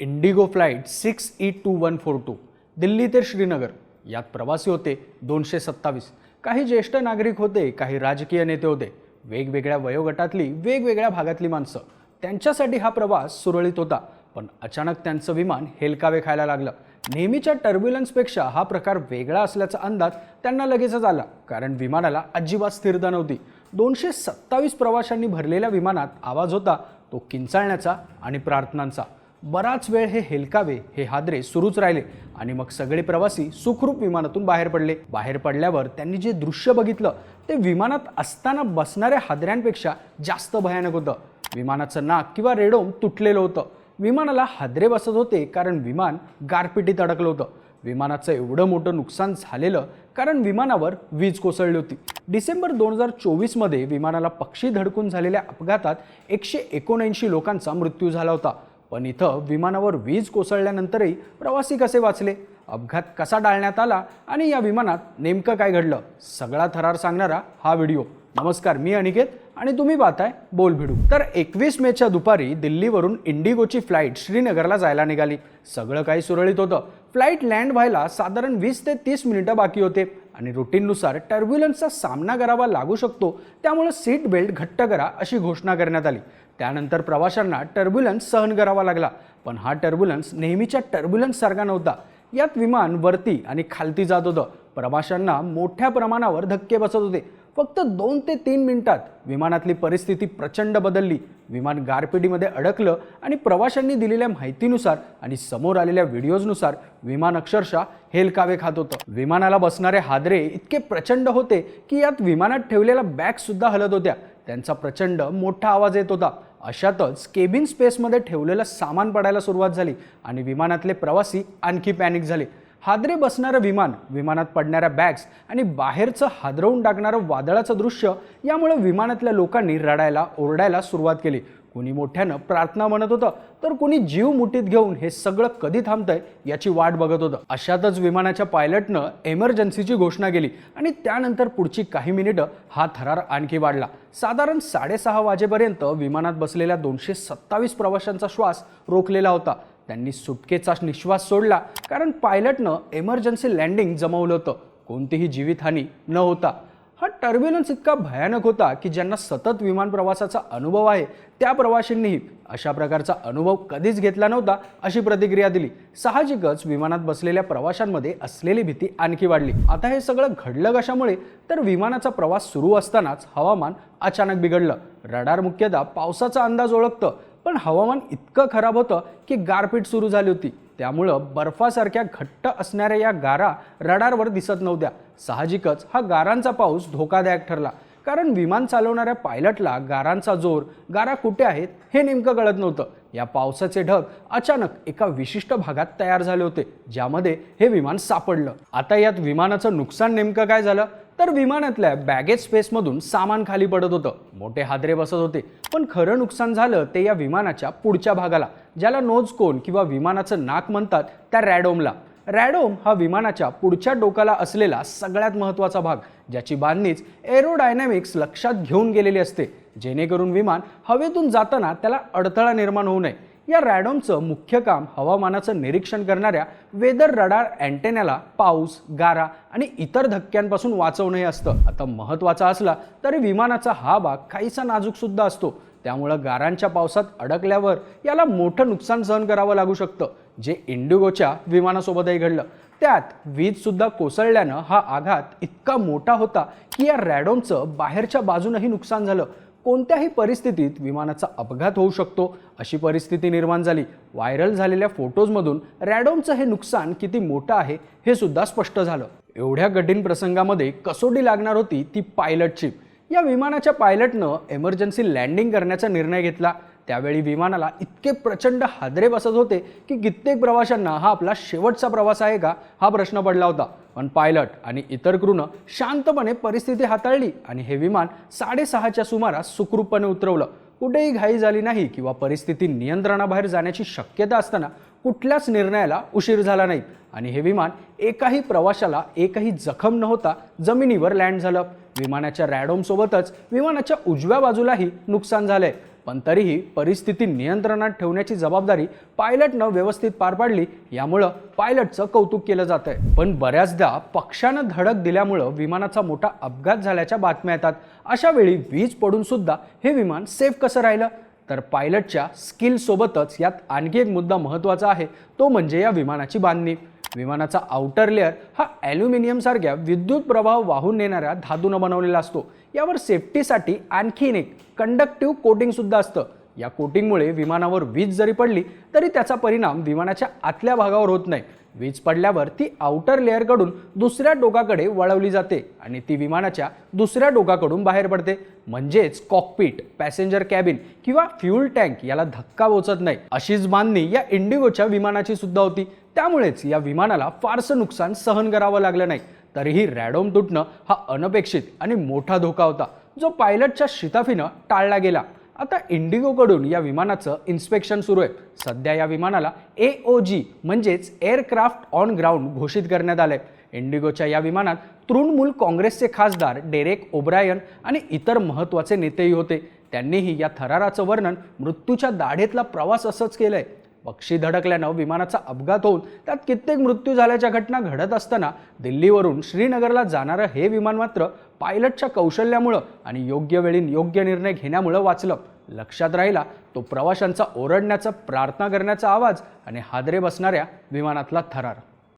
IndiGo flight six E two one four two Delhi ते श्रीनगर. यात प्रवासी होते दोनशे सत्तावीस. काही ज्येष्ठ नागरिक होते काही राजकीय नेते होते. वेगवेगळ्या वयोगटातली वेगवेगळ्या भागातली माणसं. त्यांच्यासाठी हा प्रवास सुरळीत होता पण अचानक त्यांचं विमान हेलकावे खायला लागलं. नेहमीच्या टर्ब्युलन्सपेक्षा हा प्रकार वेगळा असल्याचा अंदाज त्यांना लगेचच आला कारण विमानाला अजिबात स्थिरता नव्हती. दोनशे सत्तावीस प्रवाशांनी भरलेल्या विमानात आवाज होता तो किंचाळण्याचा आणि प्रार्थनांचा. बराच वेळ हे हेलकावे हे हादरे सुरूच राहिले आणि मग सगळे प्रवासी सुखरूप विमानातून बाहेर पडले. बाहेर पडल्यावर त्यांनी जे दृश्य बघितलं ते विमानात असताना बसणाऱ्या हादऱ्यांपेक्षा जास्त भयानक होतं. विमानाचं नाक किंवा रेडोम तुटलेलं होतं. विमानाला हादरे बसत होते कारण विमान गारपिटीत अडकलं होतं. विमानाचं एवढं मोठं नुकसान झालेलं कारण विमानावर वीज कोसळली होती. डिसेंबर दोन हजार चोवीसमध्ये विमानाला पक्षी धडकून झालेल्या अपघातात एकशे एकोणऐंशी लोकांचा मृत्यू झाला होता. पण इथं विमानावर वीज कोसळल्यानंतरही प्रवासी कसे वाचले? अपघात कसा टाळण्यात आला? आणि या विमानात नेमकं काय घडलं? सगळा थरार सांगणारा हा व्हिडिओ. नमस्कार मी अनिकेत आणि तुम्ही पाहताय बोल भिडू. तर एकवीस मेच्या दुपारी दिल्लीवरून इंडिगोची फ्लाईट श्रीनगरला जायला निघाली. सगळं काही सुरळीत होतं. फ्लाईट लँड व्हायला साधारण वीस ते तीस मिनिटं बाकी होते. आणि रुटीननुसार टर्ब्युलन्सचा सामना करावा लागू शकतो. त्यामुळे सीट बेल्ट घट्ट करा अशी घोषणा करण्यात आली. त्यानंतर प्रवाशांना टर्ब्युलन्स सहन करावा लागला. पण हा टर्ब्युलन्स नेहमीच्या टर्ब्युलन्ससारखा नव्हता. यात विमान वरती आणि खालती जात होतं. प्रवाशांना मोठ्या प्रमाणावर धक्के बसत होते. फक्त दोन ते तीन मिनिटात विमानातली परिस्थिती प्रचंड बदलली. विमान गारपिटीमध्ये अडकलं आणि प्रवाशांनी दिलेल्या माहितीनुसार आणि समोर आलेल्या व्हिडिओजनुसार विमान अक्षरशः हेलकावे खात होतं. विमानाला बसणारे हादरे इतके प्रचंड होते की यात विमानात ठेवलेल्या बॅगसुद्धा हलत होत्या. त्यांचा प्रचंड मोठा आवाज येत होता. अशातच केबिन स्पेसमध्ये ठेवलेलं सामान पडायला सुरुवात झाली आणि विमानातले प्रवासी आणखी पॅनिक झाले. हादरे बसणारं विमान विमानात पडणाऱ्या बॅग्स आणि बाहेरचं हादरवून टाकणारं वादळाचं दृश्य यामुळे विमानातल्या लोकांनी रडायला ओरडायला सुरुवात केली. कुणी मोठ्यानं प्रार्थना म्हणत होतं तर कुणी जीव मुठीत घेऊन हे सगळं कधी थांबतंय याची वाट बघत होतं. अशातच विमानाच्या पायलटनं एमर्जन्सीची घोषणा केली आणि त्यानंतर पुढची काही मिनिटं हा थरार आणखी वाढला. साधारण साडेसहा वाजेपर्यंत विमानात बसलेल्या दोनशे सत्तावीस प्रवाशांचा श्वास रोखलेला होता. त्यांनी सुटकेचा निश्वास सोडला कारण पायलटनं एमर्जन्सी लँडिंग जमवलं होतं. कोणतीही जीवितहानी न होता. हा टर्ब्युलन्स इतका भयानक होता की ज्यांना सतत विमान प्रवासाचा अनुभव आहे त्या प्रवाशांनीही अशा प्रकारचा अनुभव कधीच घेतला नव्हता अशी प्रतिक्रिया दिली. साहजिकच विमानात बसलेल्या प्रवाशांमध्ये असलेली भीती आणखी वाढली. आता हे सगळं घडलं कशामुळे? तर विमानाचा प्रवास सुरू असतानाच हवामान अचानक बिघडलं. रडार मुख्यतः पावसाचा अंदाज ओळखतं. पण हवामान इतकं खराब होतं की गारपीट सुरू झाली होती. त्यामुळं बर्फासारख्या घट्ट असणाऱ्या या गारा रडारवर दिसत नव्हत्या. साहजिकच हा गारांचा पाऊस धोकादायक ठरला. कारण विमान चालवणाऱ्या पायलटला गारांचा जोर गारा कुठे आहेत हे नेमकं कळत नव्हतं. या पावसाचे ढग अचानक एका विशिष्ट भागात तयार झाले होते ज्यामध्ये हे विमान सापडलं. आता यात विमानाचं नुकसान नेमकं काय झालं? तर विमानातल्या बॅगेज स्पेसमधून सामान खाली पडत होतं. मोठे हादरे बसत होते. पण खरं नुकसान झालं ते या विमानाच्या पुढच्या भागाला ज्याला नोज कोन किंवा विमानाचं नाक म्हणतात त्या रॅडोमला. रॅडोम हा विमानाच्या पुढच्या डोकाला असलेला सगळ्यात महत्त्वाचा भाग ज्याची बांधणीच एरोडायनॅमिक्स लक्षात घेऊन गेलेली असते. जेणेकरून विमान हवेतून जाताना त्याला अडथळा निर्माण होऊ नये. या रॅडॉमचं मुख्य काम हवामानाचं निरीक्षण करणाऱ्या वेदर रडार अँटेनाला पाऊस गारा आणि इतर धक्क्यांपासून वाचवणं हे असतं. आता महत्त्वाचा असला तरी विमानाचा हा भाग काहीसा नाजूकसुद्धा असतो. त्यामुळं गारांच्या पावसात अडकल्यावर याला मोठं नुकसान सहन करावं लागू शकतं जे इंडिगोच्या विमानासोबतही घडलं. त्यात वीजसुद्धा कोसळल्यानं हा आघात इतका मोठा होता की या रॅडॉमचं बाहेरच्या बाजूनही नुकसान झालं. कोणत्याही परिस्थितीत विमानाचा अपघात होऊ शकतो. अशी परिस्थिती निर्माण झाली. व्हायरल झालेल्या फोटोजमधून रॅडोमचं हे नुकसान किती मोठं आहे हे सुद्धा स्पष्ट झालं. एवढ्या कठीण प्रसंगामध्ये कसोटी लागणार होती ती पायलटची या विमानाच्या पायलटनं एमर्जन्सी लँडिंग करण्याचा निर्णय घेतला. त्यावेळी विमानाला इतके प्रचंड हादरे बसत होते की कित्येक प्रवाशांना हा आपला शेवटचा प्रवास आहे का हा प्रश्न पडला होता. पण पायलट आणि इतर क्रूनं शांतपणे परिस्थिती हाताळली आणि हे विमान साडेसहाच्या सुमारास सुखरूपपणे उतरवलं. कुठेही घाई झाली नाही किंवा परिस्थिती नियंत्रणाबाहेर जाण्याची शक्यता असताना कुठल्याच निर्णयाला उशीर झाला नाही. आणि हे विमान एकाही प्रवाशाला एकही जखम न होता जमिनीवर लँड झालं. विमानाच्या रॅडोमसोबतच विमानाच्या उजव्या बाजूलाही नुकसान झालंय. पण तरीही परिस्थिती नियंत्रणात ठेवण्याची जबाबदारी पायलटनं व्यवस्थित पार पाडली. यामुळं पायलटचं कौतुक केलं जात आहे पण बऱ्याचदा पक्षानं धडक दिल्यामुळं विमानाचा मोठा अपघात झाल्याच्या बातम्या येतात. अशा वेळी वीज पडून सुद्धा हे विमान सेफ कसं राहिलं? तर पायलटच्या स्किलसोबतच यात आणखी एक मुद्दा महत्त्वाचा आहे. तो म्हणजे या विमानाची बांधणी. विमानाचा आउटर लेअर हा ॲल्युमिनियमसारख्या विद्युत प्रवाह वाहून नेणाऱ्या धातूनं बनवलेला असतो. यावर सेफ्टीसाठी आणखीन एक कंडक्टिव्ह कोटिंगसुद्धा असतं. या कोटिंगमुळे विमानावर वीज जरी पडली तरी त्याचा परिणाम विमानाच्या आतल्या भागावर होत नाही. वीज पडल्यावर ती आउटर लेअरकडून दुसऱ्या डोकाकडे वळवली जाते आणि ती विमानाच्या दुसऱ्या डोकाकडून बाहेर पडते. म्हणजेच कॉकपीट पॅसेंजर कॅबिन किंवा फ्यूल टँक याला धक्का पोचत नाही. अशीच बांधणी या इंडिगोच्या विमानाची सुद्धा होती. त्यामुळेच या विमानाला फारसं नुकसान सहन करावं लागलं नाही. तरीही रॅडोम तुटणं हा अनपेक्षित आणि मोठा धोका होता जो पायलटच्या शिताफीनं टाळला गेला. आता इंडिगोकडून या विमानाचं इन्स्पेक्शन सुरू आहे. सध्या या विमानाला ए ओ जी म्हणजेच एअरक्राफ्ट ऑन ग्राउंड घोषित करण्यात आलंय. इंडिगोच्या या विमानात तृणमूल काँग्रेसचे खासदार डेरेक ओब्रायन आणि इतर महत्त्वाचे नेतेही होते. त्यांनीही या थराराचं वर्णन मृत्यूच्या दाढेतला प्रवास असंच केलंय. पक्षी धडकल्यानं विमानाचा अपघात होऊन त्यात कित्येक मृत्यू झाल्याच्या घटना घडत असताना दिल्लीवरून श्रीनगरला जाणारं हे विमान मात्र पायलटच्या कौशल्यामुळं आणि योग्य वेळी योग्य निर्णय घेण्यामुळं वाचलं. लक्षात राहिला तो प्रवाशांचा ओरडण्याचा प्रार्थना करण्याचा आवाज आणि हादरे बसणाऱ्या विमानातला थरार.